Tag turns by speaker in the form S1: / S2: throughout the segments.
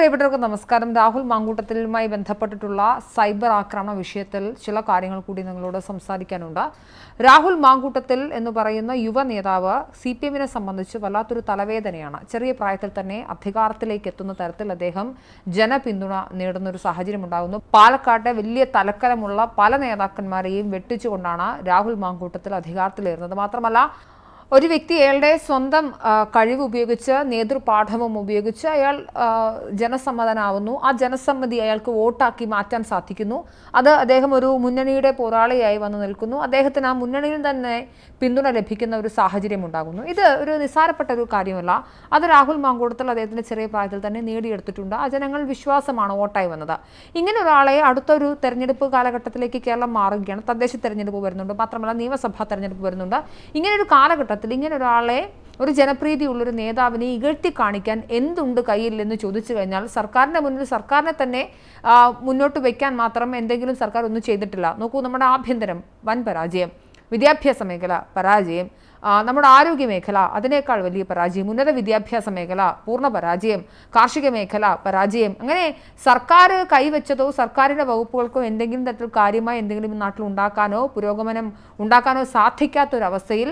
S1: പ്രിയപ്പെട്ടവർക്ക് നമസ്കാരം. രാഹുൽ മാങ്കൂട്ടത്തിലുമായി ബന്ധപ്പെട്ടിട്ടുള്ള സൈബർ ആക്രമണ വിഷയത്തിൽ ചില കാര്യങ്ങൾ കൂടി നിങ്ങളോട് സംസാരിക്കാനുണ്ട്. രാഹുൽ മാങ്കൂട്ടത്തിൽ എന്ന് പറയുന്ന യുവ നേതാവ് സി പി എമ്മിനെ സംബന്ധിച്ച് വല്ലാത്തൊരു തലവേദനയാണ്. ചെറിയ പ്രായത്തിൽ തന്നെ അധികാരത്തിലേക്ക് എത്തുന്ന തരത്തിൽ അദ്ദേഹം ജനപിന്തുണ നേടുന്ന ഒരു സാഹചര്യം ഉണ്ടാകുന്നു. പാലക്കാട്ടെ വലിയ തലക്കരമുള്ള പല നേതാക്കന്മാരെയും വെട്ടിച്ചുകൊണ്ടാണ് രാഹുൽ മാങ്കൂട്ടത്തിൽ അധികാരത്തിലേറുന്നത്. മാത്രമല്ല ഒരു വ്യക്തി അയാളുടെ സ്വന്തം കഴിവ് ഉപയോഗിച്ച് നേതൃപാഠവും ഉപയോഗിച്ച് അയാൾ ജനസമ്മതനാവുന്നു. ആ ജനസമ്മതി അയാൾക്ക് വോട്ടാക്കി മാറ്റാൻ സാധിക്കുന്നു. അത് അദ്ദേഹം ഒരു മുന്നണിയുടെ പോരാളിയായി വന്നു നിൽക്കുന്നു. അദ്ദേഹത്തിന് ആ മുന്നണിയിൽ തന്നെ പിന്തുണ ലഭിക്കുന്ന ഒരു സാഹചര്യം ഉണ്ടാകുന്നു. ഇത് ഒരു നിസ്സാരപ്പെട്ട ഒരു കാര്യമല്ല. അത് രാഹുൽ മാങ്കൂടത്തിൽ അദ്ദേഹത്തിന്റെ ചെറിയ പ്രായത്തിൽ തന്നെ നേടിയെടുത്തിട്ടുണ്ട്. ആ ജനങ്ങൾ വിശ്വാസമാണ് വോട്ടായി വന്നത്. ഇങ്ങനെ ഒരാളെ അടുത്തൊരു തെരഞ്ഞെടുപ്പ് കാലഘട്ടത്തിലേക്ക് കേരളം മാറുകയാണ്. തദ്ദേശ തെരഞ്ഞെടുപ്പ് വരുന്നുണ്ട്. മാത്രമല്ല നിയമസഭാ തെരഞ്ഞെടുപ്പ് വരുന്നുണ്ട്. ഇങ്ങനെ ഒരു കാലഘട്ടത്തിൽ ഇങ്ങനെ ഒരാളെ ഒരു ജനപ്രീതിയുള്ളൊരു നേതാവിനെ ഇകഴ്ത്തി കാണിക്കാൻ എന്തുണ്ട് കയ്യിൽ എന്ന് ചോദിച്ചു കഴിഞ്ഞാൽ സർക്കാരിന്റെ മുന്നിൽ സർക്കാരിനെ തന്നെ മുന്നോട്ട് വയ്ക്കാൻ മാത്രം എന്തെങ്കിലും സർക്കാർ ഒന്നും ചെയ്തിട്ടില്ല. നോക്കൂ നമ്മുടെ ആഭ്യന്തരം വൻ പരാജയം വിദ്യാഭ്യാസ മേഖല പരാജയം നമ്മുടെ ആരോഗ്യ മേഖല അതിനേക്കാൾ വലിയ പരാജയം ഉന്നത വിദ്യാഭ്യാസ മേഖല പൂർണ പരാജയം കാർഷിക മേഖല പരാജയം അങ്ങനെ സർക്കാർ കൈവച്ചതോ സർക്കാരിന്റെ വകുപ്പുകൾക്കോ എന്തെങ്കിലും തരത്തിൽ കാര്യമായി എന്തെങ്കിലും നാട്ടിൽ ഉണ്ടാക്കാനോ പുരോഗമനം ഉണ്ടാക്കാനോ സാധിക്കാത്തൊരവസ്ഥയിൽ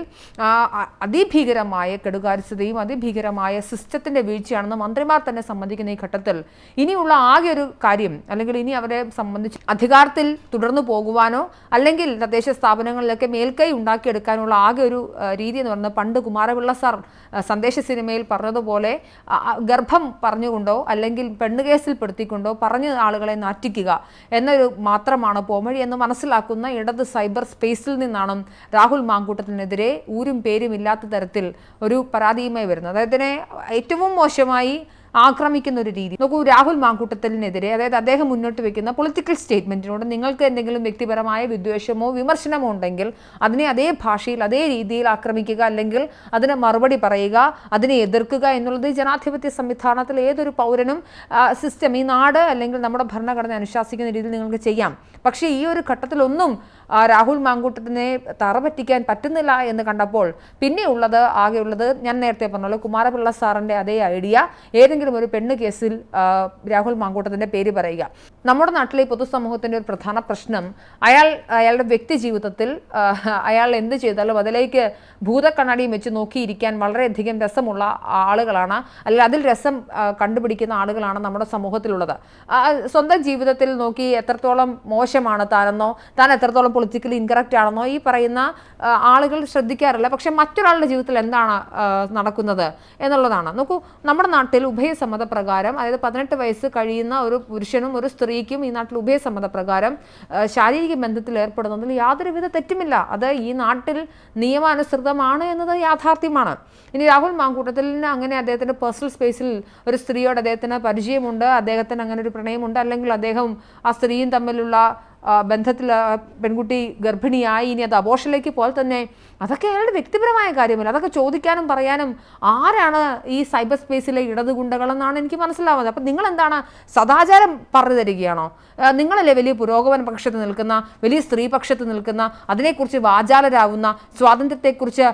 S1: അതിഭീകരമായ കെടുകാര്യസ്ഥതയും അതിഭീകരമായ സിസ്റ്റത്തിന്റെ വീഴ്ചയാണെന്ന് മന്ത്രിമാർ തന്നെ സംബന്ധിക്കുന്ന ഈ ഘട്ടത്തിൽ ഇനിയുള്ള ആകെ ഒരു കാര്യം അല്ലെങ്കിൽ ഇനി അവരെ സംബന്ധിച്ച് അധികാരത്തിൽ തുടർന്നു പോകുവാനോ അല്ലെങ്കിൽ തദ്ദേശ സ്ഥാപനങ്ങളിലൊക്കെ മേൽക്കൈ ഉണ്ടാക്കിയെടുക്കാനുള്ള ആകെ ഒരു രീതി എന്ന് പറയുന്നത് പണ്ട് കുമാരപിള്ള സാർ സന്ദേശ സിനിമയിൽ പറഞ്ഞതുപോലെ ഗർഭം പറഞ്ഞുകൊണ്ടോ അല്ലെങ്കിൽ പെണ്ണുകേസിൽ പെടുത്തിക്കൊണ്ടോ പറഞ്ഞ ആളുകളെ നാറ്റിക്കുക എന്നൊരു മാത്രമാണ് പോമഴി എന്ന് മനസ്സിലാക്കുന്ന ഇടത് സൈബർ സ്പേസിൽ നിന്നാണ് രാഹുൽ മാങ്കൂട്ടത്തിനെതിരെ ഊരും പേരും ഇല്ലാത്ത തരത്തിൽ ഒരു പരാതിയുമായി വരുന്നത്. അദ്ദേഹത്തിനെ ഏറ്റവും മോശമായി ആക്രമിക്കുന്ന ഒരു രീതി. നോക്കൂ രാഹുൽ മാങ്കൂട്ടത്തിനെതിരെ അതായത് അദ്ദേഹം മുന്നോട്ട് വെക്കുന്ന പൊളിറ്റിക്കൽ സ്റ്റേറ്റ്മെന്റിനോട് നിങ്ങൾക്ക് എന്തെങ്കിലും വ്യക്തിപരമായ വിദ്വേഷമോ വിമർശനമോ ഉണ്ടെങ്കിൽ അതിനെ അതേ ഭാഷയിൽ അതേ രീതിയിൽ ആക്രമിക്കുക അല്ലെങ്കിൽ അതിന് മറുപടി പറയുക അതിനെ എതിർക്കുക എന്നുള്ളത് ജനാധിപത്യ സംവിധാനത്തിൽ ഏതൊരു പൗരനും സിസ്റ്റം ഈ നാട് അല്ലെങ്കിൽ നമ്മുടെ ഭരണഘടന അനുശാസിക്കുന്ന രീതിയിൽ നിങ്ങൾക്ക് ചെയ്യാം. പക്ഷേ ഈ ഒരു ഘട്ടത്തിലൊന്നും രാഹുൽ മാങ്കൂട്ടത്തിനെ തറ പറ്റിക്കാൻ പറ്റുന്നില്ല എന്ന് കണ്ടപ്പോൾ പിന്നെയുള്ളത് ആകെയുള്ളത് ഞാൻ നേരത്തെ പറഞ്ഞല്ലോ കുമാരപിള്ള സാറിന്റെ അതേ ഐഡിയ ഏതെങ്കിലും ഒരു പെണ്ണ് കേസിൽ രാഹുൽ മാങ്കൂട്ടത്തിന്റെ പേര് പറയുക. നമ്മുടെ നാട്ടിലെ പൊതുസമൂഹത്തിന്റെ ഒരു പ്രധാന പ്രശ്നം അയാൾ അയാളുടെ വ്യക്തി ജീവിതത്തിൽ അയാൾ എന്ത് ചെയ്താലും അതിലേക്ക് ഭൂതക്കണ്ണാടിയും വെച്ച് നോക്കിയിരിക്കാൻ വളരെയധികം രസമുള്ള ആളുകളാണ് അല്ലെങ്കിൽ അതിൽ രസം കണ്ടുപിടിക്കുന്ന ആളുകളാണ് നമ്മുടെ സമൂഹത്തിലുള്ളത്. സ്വന്തം ജീവിതത്തിൽ നോക്കി എത്രത്തോളം മോശമാണ് താനെന്നോ താൻ എത്രത്തോളം പൊളിറ്റിക്കലി ഇൻകറക്റ്റ് ആണെന്നോ ഈ പറയുന്ന ആളുകൾ ശ്രദ്ധിക്കാറില്ല. പക്ഷെ മറ്റൊരാളുടെ ജീവിതത്തിൽ എന്താണ് നടക്കുന്നത് എന്നുള്ളതാണ്. നോക്കൂ നമ്മുടെ നാട്ടിൽ ഉഭയസമ്മത പ്രകാരം അതായത് പതിനെട്ട് വയസ്സ് കഴിയുന്ന ഒരു പുരുഷനും ഒരു സ്ത്രീക്കും ഈ നാട്ടിൽ ഉഭയസമ്മത പ്രകാരം ശാരീരിക ബന്ധത്തിൽ ഏർപ്പെടുന്നതിൽ യാതൊരുവിധ തെറ്റുമില്ല. അത് ഈ നാട്ടിൽ നിയമാനുസൃതമാണ് എന്നത് യാഥാർത്ഥ്യമാണ്. ഇനി രാഹുൽ മാങ്കൂട്ടത്തിന് അങ്ങനെ അദ്ദേഹത്തിന്റെ പേഴ്സണൽ സ്പേസിൽ ഒരു സ്ത്രീയോട് അദ്ദേഹത്തിന് പരിചയമുണ്ട് അദ്ദേഹത്തിന് അങ്ങനെ ഒരു പ്രണയമുണ്ട് അല്ലെങ്കിൽ അദ്ദേഹം ആ സ്ത്രീയും തമ്മിലുള്ള ബന്ധത്തിൽ പെൺകുട്ടി ഗർഭിണിയായി ഇനി അത് അബോഷനിലേക്ക് പോലെ തന്നെ അതൊക്കെ അയാളുടെ വ്യക്തിപരമായ കാര്യമല്ല. അതൊക്കെ ചോദിക്കാനും പറയാനും ആരാണ് ഈ സൈബർ സ്പേസിലെ ഇടതുഗുണ്ടകളെന്നാണ് എനിക്ക് മനസ്സിലാവുന്നത്. അപ്പം നിങ്ങൾ എന്താണ് സദാചാരം പറഞ്ഞു തരികയാണോ? നിങ്ങളല്ലേ വലിയ പുരോഗമന പക്ഷത്ത് നിൽക്കുന്ന വലിയ സ്ത്രീ പക്ഷത്ത് നിൽക്കുന്ന അതിനെക്കുറിച്ച് വാചാലരാവുന്ന സ്വാതന്ത്ര്യത്തെക്കുറിച്ച്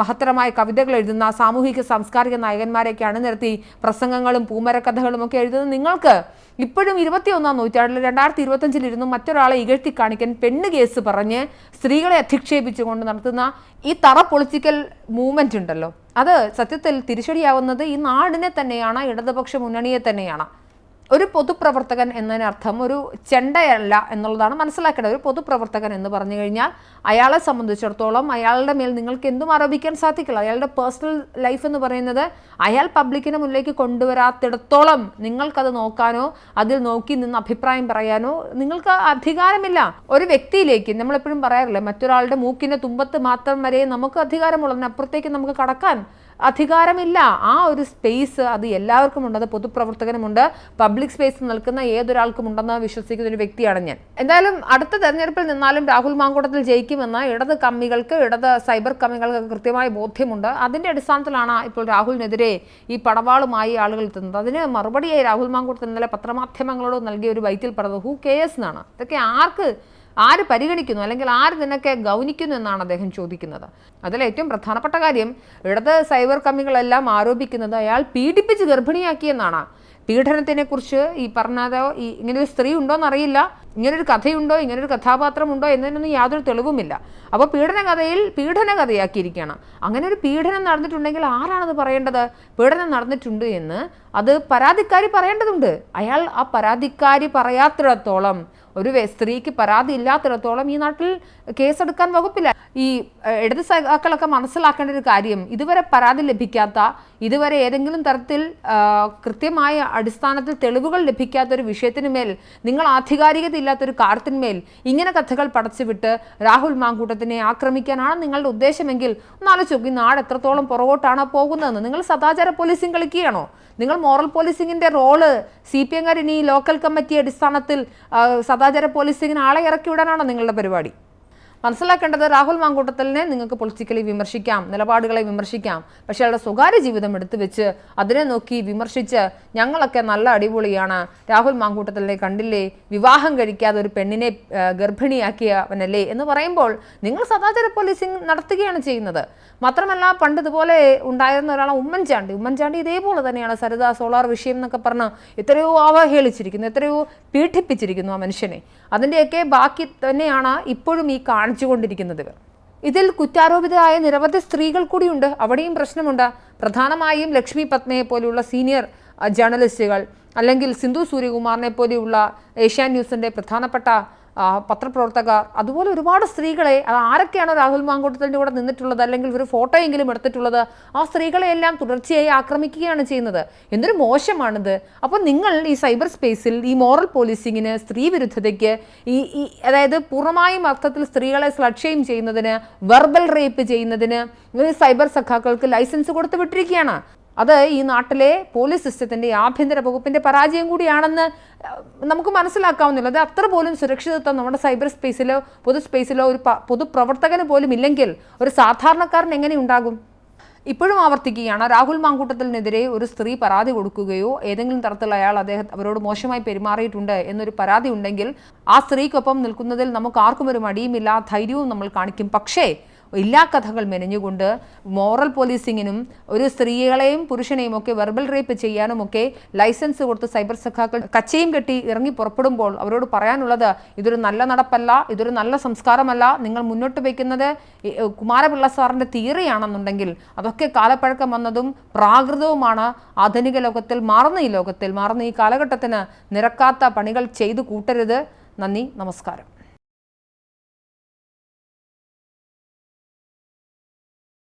S1: മഹത്തരമായ കവിതകൾ എഴുതുന്ന സാമൂഹിക സാംസ്കാരിക നായകന്മാരെയൊക്കെ അണിനിരത്തി പ്രസംഗങ്ങളും പൂമരക്കഥകളും ഒക്കെ എഴുതുന്നത് നിങ്ങൾക്ക് ഇപ്പോഴും ഇരുപത്തിയൊന്നാം നൂറ്റാണ്ടിൽ രണ്ടായിരത്തി ഇരുപത്തഞ്ചിൽ ഇരുന്നും മറ്റൊരാളെ ഇകഴ്ത്തി കാണിക്കാൻ പെണ്ണ് കേസ് പറഞ്ഞ് സ്ത്രീകളെ അധിക്ഷേപിച്ചുകൊണ്ട് നടത്തുന്ന ഈ തറ പൊളിറ്റിക്കൽ മൂവ്മെന്റ് ഉണ്ടല്ലോ. അത് സത്യത്തിൽ തിരിച്ചടിയാവുന്നത് ഈ നാടിനെ തന്നെയാണ് ഇടതുപക്ഷ മുന്നണിയെ തന്നെയാണ്. ഒരു പൊതുപ്രവർത്തകൻ എന്നതിനർത്ഥം ഒരു ചെണ്ടയല്ല എന്നുള്ളതാണ് മനസ്സിലാക്കേണ്ടത്. ഒരു പൊതുപ്രവർത്തകൻ എന്ന് പറഞ്ഞു കഴിഞ്ഞാൽ അയാളെ സംബന്ധിച്ചിടത്തോളം അയാളുടെ മേൽ നിങ്ങൾക്ക് എന്തും ആരോപിക്കാൻ സാധിക്കില്ല. അയാളുടെ പേഴ്സണൽ ലൈഫ് എന്ന് പറയുന്നത് അയാൾ പബ്ലിക്കിന് മുന്നിലേക്ക് കൊണ്ടുവരാത്തിടത്തോളം നിങ്ങൾക്കത് നോക്കാനോ അതിൽ നോക്കി നിന്ന് അഭിപ്രായം പറയാനോ നിങ്ങൾക്ക് അധികാരമില്ല. ഒരു വ്യക്തിയിലേക്ക് നമ്മളെപ്പോഴും പറയാറില്ലേ മറ്റൊരാളുടെ മൂക്കിന്റെ തുമ്പത്ത് മാത്രം വരെ നമുക്ക് അധികാരമുള്ളതിനപ്പുറത്തേക്ക് നമുക്ക് കടക്കാൻ അധികാരമില്ല. ആ ഒരു സ്പേസ് അത് എല്ലാവർക്കും ഉണ്ട് പൊതുപ്രവർത്തകനുമുണ്ട്. പബ്ലിക് സ്പേസ് നിൽക്കുന്ന ഏതൊരാൾക്കും ഉണ്ടെന്ന് വിശ്വസിക്കുന്ന ഒരു വ്യക്തിയാണ് ഞാൻ. എന്തായാലും അടുത്ത തെരഞ്ഞെടുപ്പിൽ നിന്നാലും രാഹുൽ മാങ്കൂട്ടത്തിൽ ജയിക്കുമെന്ന് ഇടത് കമ്മികൾക്ക് ഇടത് സൈബർ കമ്മികൾക്ക് കൃത്യമായ ബോധ്യമുണ്ട്. അതിന്റെ അടിസ്ഥാനത്തിലാണ് ഇപ്പോൾ രാഹുലിനെതിരെ ഈ പടവാളുമായി ആളുകൾ എത്തുന്നത്. അതിന് മറുപടിയായി രാഹുൽ മാങ്കൂട്ടത്തിൽ ഇന്നലെ പത്രമാധ്യമങ്ങളോട് നൽകിയ ഒരു ബൈറ്റിൽ പറഞ്ഞത് ഹൂ കെയേഴ്സ് എന്നാണ്. ഇതൊക്കെ ആർക്ക് ആര് പരിഗണിക്കുന്നു? അല്ലെങ്കിൽ ആര് നിനക്ക് ഗൗനിക്കുന്നു എന്നാണ് അദ്ദേഹം ചോദിക്കുന്നത്. അതിൽ ഏറ്റവും പ്രധാനപ്പെട്ട കാര്യം ഇടത് സൈബർ കമ്മികളെല്ലാം ആരോപിക്കുന്നത് അയാൾ പീഡിപ്പിച്ച് ഗർഭിണിയാക്കിയെന്നാണ് പീഡനത്തിനെ കുറിച്ച് ഈ പറഞ്ഞതോ ഈ ഇങ്ങനെ ഒരു സ്ത്രീ ഉണ്ടോ അറിയില്ല ഇങ്ങനൊരു കഥയുണ്ടോ? ഇങ്ങനൊരു കഥാപാത്രമുണ്ടോ? എന്നതിനൊന്നും യാതൊരു തെളിവുമില്ല. അപ്പോൾ പീഡന കഥയിൽ പീഡന കഥയാക്കിയിരിക്കുകയാണ് അങ്ങനെ ഒരു പീഡനം നടന്നിട്ടുണ്ടെങ്കിൽ ആരാണത് പറയേണ്ടത്? പീഡനം നടന്നിട്ടുണ്ട് എന്ന് അത് പരാതിക്കാരി പറയേണ്ടതുണ്ട്. അയാൾ ആ പരാതിക്കാരി പറയാത്തിടത്തോളം ഒരു സ്ത്രീക്ക് പരാതി ഇല്ലാത്തിടത്തോളം ഈ നാട്ടിൽ കേസെടുക്കാൻ വകുപ്പില്ല. ഈ ഇടത് സഖാക്കളൊക്കെ മനസ്സിലാക്കേണ്ട ഒരു കാര്യം ഇതുവരെ പരാതി ലഭിക്കാത്ത ഇതുവരെ ഏതെങ്കിലും തരത്തിൽ കൃത്യമായ അടിസ്ഥാനത്തിൽ തെളിവുകൾ ലഭിക്കാത്ത ഒരു വിഷയത്തിന് മേൽ നിങ്ങൾ ആധികാരികത ഇല്ലാത്തൊരു കാർത്തിന്മേൽ ഇങ്ങനെ കഥകൾ പടച്ചുവിട്ട് രാഹുൽ മാങ്കൂട്ടത്തിനെ ആക്രമിക്കാനാണ് നിങ്ങളുടെ ഉദ്ദേശമെങ്കിൽ ഒന്നാലോചിച്ച് ഈ നാട് എത്രത്തോളം പുറകോട്ടാണ് പോകുന്നതെന്ന്. നിങ്ങൾ സദാചാര പോലീസിംഗ് കളിക്കുകയാണോ? നിങ്ങൾ മോറൽ പോലീസിങ്ങിന്റെ റോൾ സി പി എംകാർ ഇനി ലോക്കൽ കമ്മിറ്റി അടിസ്ഥാനത്തിൽ സദാചാര പോലീസിങ്ങിന് ആളെ ഇറക്കി വിടാനാണോ നിങ്ങളുടെ പരിപാടി? മനസ്സിലാക്കേണ്ടത് രാഹുൽ മാങ്കൂട്ടത്തലിനെ നിങ്ങൾക്ക് പൊളിറ്റിക്കലി വിമർശിക്കാം നിലപാടുകളെ വിമർശിക്കാം. പക്ഷേ അയാളുടെ സ്വകാര്യ ജീവിതം എടുത്തു വെച്ച് അതിനെ നോക്കി വിമർശിച്ച് ഞങ്ങളൊക്കെ നല്ല അടിപൊളിയാണ്. രാഹുൽ മാങ്കൂട്ടത്തലിനെ കണ്ടില്ലേ? വിവാഹം കഴിക്കാതെ ഒരു പെണ്ണിനെ ഗർഭിണിയാക്കിയവനല്ലേ എന്ന് പറയുമ്പോൾ നിങ്ങൾ സദാചാര പോലീസിങ് നടത്തുകയാണ് ചെയ്യുന്നത്. മാത്രമല്ല പണ്ട് ഇതുപോലെ ഉണ്ടായിരുന്ന ഒരാളെ ഉമ്മൻചാണ്ടി. ഉമ്മൻചാണ്ടി ഇതേപോലെ തന്നെയാണ് സരിത സോളാർ വിഷയം എന്നൊക്കെ പറഞ്ഞ് എത്രയോ അവഹേളിച്ചിരിക്കുന്നു എത്രയോ പീഡിപ്പിച്ചിരിക്കുന്നു ആ മനുഷ്യനെ. അതിന്റെയൊക്കെ ബാക്കി തന്നെയാണ് ഇപ്പോഴും ഈ കാണിച്ചുകൊണ്ടിരിക്കുന്നത് ഇവർ. ഇതിൽ കുറ്റാരോപിതരായ നിരവധി സ്ത്രീകൾ കൂടിയുണ്ട്. അവിടെയും പ്രശ്നമുണ്ട്. പ്രധാനമായും ലക്ഷ്മി പത്മയെ പോലെയുള്ള സീനിയർ ജേർണലിസ്റ്റുകൾ അല്ലെങ്കിൽ സിന്ധു സൂര്യകുമാറിനെ പോലെയുള്ള ഏഷ്യാ ന്യൂസിന്റെ പ്രധാനപ്പെട്ട പത്രപ്രവർത്തകർ അതുപോലെ ഒരുപാട് സ്ത്രീകളെ അത് ആരൊക്കെയാണോ രാഹുൽ മാങ്കൂട്ടത്തിന്റെ കൂടെ നിന്നിട്ടുള്ളത് അല്ലെങ്കിൽ ഒരു ഫോട്ടോയെങ്കിലും എടുത്തിട്ടുള്ളത് ആ സ്ത്രീകളെയെല്ലാം തുടർച്ചയായി ആക്രമിക്കുകയാണ് ചെയ്യുന്നത്. എന്തൊരു മോശമാണിത്. അപ്പോൾ നിങ്ങൾ ഈ സൈബർ സ്പേസിൽ ഈ മോറൽ പോലീസിങ്ങിന് സ്ത്രീ വിരുദ്ധതയ്ക്ക് ഈ ഈ അതായത് പൂർണമായും അർത്ഥത്തിൽ സ്ത്രീകളെ സ്ലക്ഷയും ചെയ്യുന്നതിന് വെർബൽ റേപ്പ് ചെയ്യുന്നതിന് സൈബർ സഖാക്കൾക്ക് ലൈസൻസ് കൊടുത്ത് വിട്ടിരിക്കുകയാണ്. അത് ഈ നാട്ടിലെ പോലീസ് സിസ്റ്റത്തിന്റെ ആഭ്യന്തര വകുപ്പിന്റെ പരാജയം കൂടിയാണെന്ന് നമുക്ക് മനസ്സിലാക്കാവുന്നില്ല. അത് അത്ര പോലും സുരക്ഷിതത്വം നമ്മുടെ സൈബർ സ്പേസിലോ പൊതു സ്പേസിലോ ഒരു പൊതുപ്രവർത്തകന് പോലും ഇല്ലെങ്കിൽ ഒരു സാധാരണക്കാരൻ എങ്ങനെ ഉണ്ടാകും? ഇപ്പോഴും ആവർത്തിക്കുകയാണ്. രാഹുൽ മാങ്കൂട്ടത്തിനെതിരെ ഒരു സ്ത്രീ പരാതി കൊടുക്കുകയോ ഏതെങ്കിലും തരത്തിൽ അയാൾ അദ്ദേഹം അവരോട് മോശമായി പെരുമാറിയിട്ടുണ്ട് എന്നൊരു പരാതി ഉണ്ടെങ്കിൽ ആ സ്ത്രീക്കൊപ്പം നിൽക്കുന്നതിൽ നമുക്ക് ആർക്കും ഒരു മടിയുമില്ല ധൈര്യവും നമ്മൾ കാണിക്കും. പക്ഷേ എല്ലാ കഥകൾ മെനഞ്ഞുകൊണ്ട് മോറൽ പോലീസിങ്ങിനും ഒരു സ്ത്രീകളെയും പുരുഷനെയും ഒക്കെ വെർബൽ റേപ്പ് ചെയ്യാനും ഒക്കെ ലൈസൻസ് കൊടുത്ത് സൈബർ സഖാക്കൾ കച്ചയും കെട്ടി ഇറങ്ങി പുറപ്പെടുമ്പോൾ അവരോട് പറയാനുള്ളത് ഇതൊരു നല്ല നടപ്പല്ല ഇതൊരു നല്ല സംസ്കാരമല്ല. നിങ്ങൾ മുന്നോട്ട് വയ്ക്കുന്നത് കുമാരപിള്ള സാറിന്റെ തിയറിയാണെന്നുണ്ടെങ്കിൽ അതൊക്കെ കാലപ്പഴക്കം വന്നതും പ്രാകൃതവുമാണ്. ആധുനിക ലോകത്തിൽ മാറുന്ന ഈ ലോകത്തിൽ മാറുന്ന ഈ കാലഘട്ടത്തിന് നിരക്കാത്ത പണികൾ ചെയ്തു കൂട്ടരുത്. നന്ദി നമസ്കാരം.